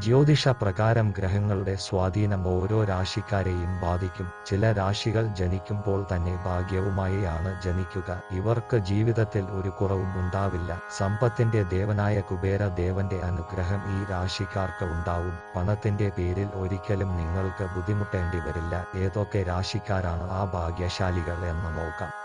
ജ്യോതിഷ പ്രകാരം ഗ്രഹങ്ങളുടെ സ്വാധീനം ഓരോ രാശിക്കാരെയും ബാധിക്കും. ചില രാശികൾ ജനിക്കുമ്പോൾ തന്നെ ഭാഗ്യവുമായാണ് ജനിക്കുക. ഇവർക്ക് ജീവിതത്തിൽ ഒരു കുറവും ഉണ്ടാവില്ല. സമ്പത്തിന്റെ ദേവനായ കുബേര ദേവന്റെ അനുഗ്രഹം ഈ രാശിക്കാർക്ക് ഉണ്ടാവും. പണത്തിന്റെ പേരിൽ ഒരിക്കലും നിങ്ങൾക്ക് ബുദ്ധിമുട്ടേണ്ടി വരില്ല. ഏതൊക്കെ രാശിക്കാരാണ് ആ ഭാഗ്യശാലികൾ എന്ന് നോക്കാം.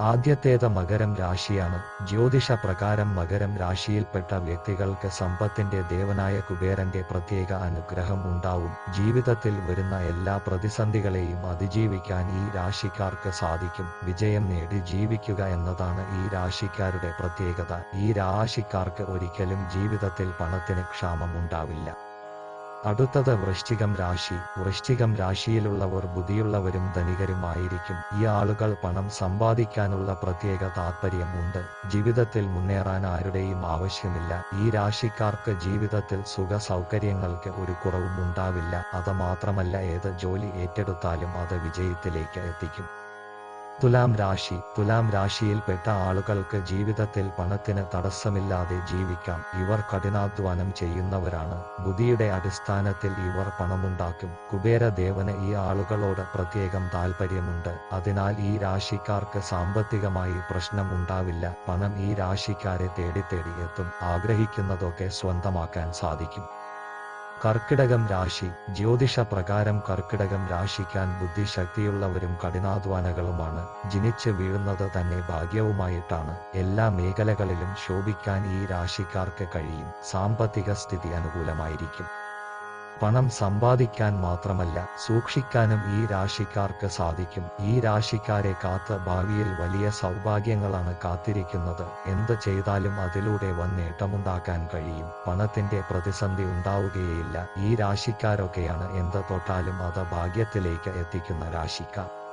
ആദ്യത്തേത് മകരം രാശിയാണ്. ജ്യോതിഷ പ്രകാരം മകരം രാശിയിൽപ്പെട്ട വ്യക്തികൾക്ക് സമ്പത്തിന്റെ ദേവനായ കുബേരന്റെ പ്രത്യേക അനുഗ്രഹം ഉണ്ടാവും. ജീവിതത്തിൽ വരുന്ന എല്ലാ പ്രതിസന്ധികളെയും അതിജീവിക്കാൻ ഈ രാശിക്കാർക്ക് സാധിക്കും. വിജയം നേടി ജീവിക്കുക എന്നതാണ് ഈ രാശിക്കാരുടെ പ്രത്യേകത. ഈ രാശിക്കാർക്ക് ഒരിക്കലും ജീവിതത്തിൽ പണത്തിന് ക്ഷാമം ഉണ്ടാവില്ല. അടുത്തത് വൃശ്ചികം രാശി. വൃശ്ചികം രാശിയിലുള്ളവർ ബുദ്ധിയുള്ളവരും ധനികരുമായിരിക്കും ഈ ആളുകൾ പണം സമ്പാദിക്കാനുള്ള പ്രത്യേക താത്പര്യമുണ്ട് ജീവിതത്തിൽ മുന്നേറാൻ ആരുടെയും ആവശ്യമില്ല. ഈ രാശിക്കാർക്ക് ജീവിതത്തിൽ സുഖ സൗകര്യങ്ങൾക്ക് ഒരു കുറവും ഉണ്ടാവില്ല. അത് മാത്രമല്ല ഏത് ജോലി ഏറ്റെടുത്താലും അത് വിജയത്തിലേക്ക് എത്തിക്കും. തുലാം രാശി. തുലാം രാശിയിൽപ്പെട്ട ആളുകൾക്ക് ജീവിതത്തിൽ പണത്തിന് തടസ്സമില്ലാതെ ജീവിക്കാം. ഇവർ കഠിനാധ്വാനം ചെയ്യുന്നവരാണ്. ബുദ്ധിയുടെ അടിസ്ഥാനത്തിൽ ഇവർ പണമുണ്ടാക്കും. കുബേരദേവന് ഈ ആളുകളോട് പ്രത്യേകം താൽപ്പര്യമുണ്ട് അതിനാൽ ഈ രാശിക്കാർക്ക് സാമ്പത്തികമായി പ്രശ്നം ഉണ്ടാവില്ല. പണം ഈ രാശിക്കാരെ തേടി തേടി എത്തും. ആഗ്രഹിക്കുന്നതൊക്കെ സ്വന്തമാക്കാൻ സാധിക്കും. കർക്കിടകം രാശി ജ്യോതിഷ പ്രകാരം കർക്കിടകം രാശിക്കാൻ ബുദ്ധിശക്തിയുള്ളവരും കഠിനാധ്വാനകളുമാണ് ജനിച്ച് വീഴുന്നത് തന്നെ ഭാഗ്യവുമായിട്ടാണ്. എല്ലാ മേഖലകളിലും ശോഭിക്കാൻ ഈ രാശിക്കാർക്ക് കഴിയും. സാമ്പത്തിക സ്ഥിതി അനുകൂലമായിരിക്കും. പണം സമ്പാദിക്കാൻ മാത്രമല്ല സൂക്ഷിക്കാനും ഈ രാശിക്കാർക്ക് സാധിക്കും. ഈ രാശിക്കാരെ കാത്ത് ഭാവിയിൽ വലിയ സൗഭാഗ്യങ്ങളാണ് കാത്തിരിക്കുന്നത്. എന്ത് ചെയ്താലും അതിലൂടെ വൻ നേട്ടമുണ്ടാക്കാൻ കഴിയും. പണത്തിന്റെ പ്രതിസന്ധി ഉണ്ടാവുകയില്ല ഈ രാശിക്കാരൊക്കെയാണ് എന്ത് തൊട്ടാലും അത് ഭാഗ്യത്തിലേക്ക് എത്തിക്കുന്ന രാശിക്കാർ.